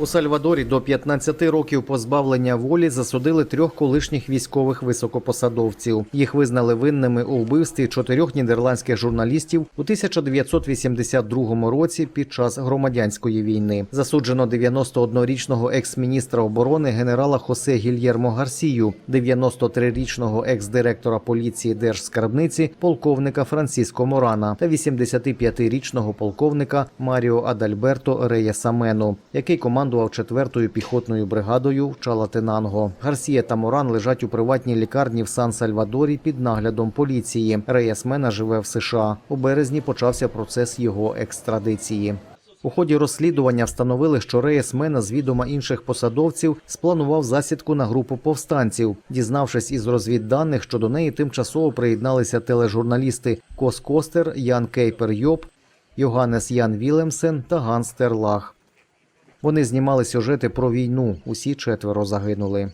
У Сальвадорі до 15 років позбавлення волі засудили трьох колишніх військових високопосадовців. Їх визнали винними у вбивстві чотирьох нідерландських журналістів у 1982 році під час громадянської війни. Засуджено 91-річного екс-міністра оборони генерала Хосе Гільєрмо Гарсію, 93-річного екс-директора поліції держскарбниці полковника Франсіско Морана та 85-річного полковника Маріо Адальберто Реєса Мену, який командував 4-ю піхотною бригадою в Чалатинанго. Гарсія та Моран лежать у приватній лікарні в Сан-Сальвадорі під наглядом поліції. Реєс Мена живе в США. У березні почався процес його екстрадиції. У ході розслідування встановили, що Реєс Мена з відома інших посадовців спланував засідку на групу повстанців, дізнавшись із розвідданих, що до неї тимчасово приєдналися тележурналісти Кос Костер, Ян Кейпер Йоп, Йоганнес Ян Вілемсен та Ганс Терлах. Вони знімали сюжети про війну. Усі четверо загинули.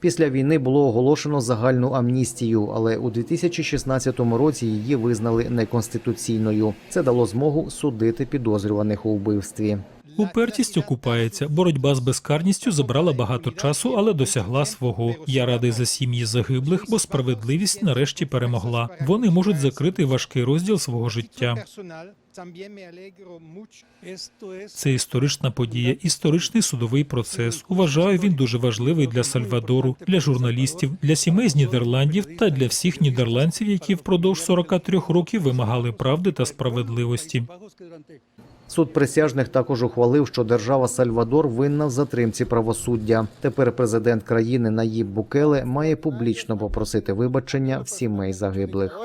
Після війни було оголошено загальну амністію, але у 2016 році її визнали неконституційною. Це дало змогу судити підозрюваних у вбивстві. Упертість окупається. Боротьба з безкарністю забрала багато часу, але досягла свого. Я радий за сім'ї загиблих, бо справедливість нарешті перемогла. Вони можуть закрити важкий розділ свого життя. Це історична подія, історичний судовий процес. Уважаю, він дуже важливий для Сальвадору, для журналістів, для сімей з Нідерландів та для всіх нідерландців, які впродовж 43 років вимагали правди та справедливості. Суд присяжних також ухвалив, що держава Сальвадор винна в затримці правосуддя. Тепер президент країни Наїб Букеле має публічно попросити вибачення в сімей загиблих.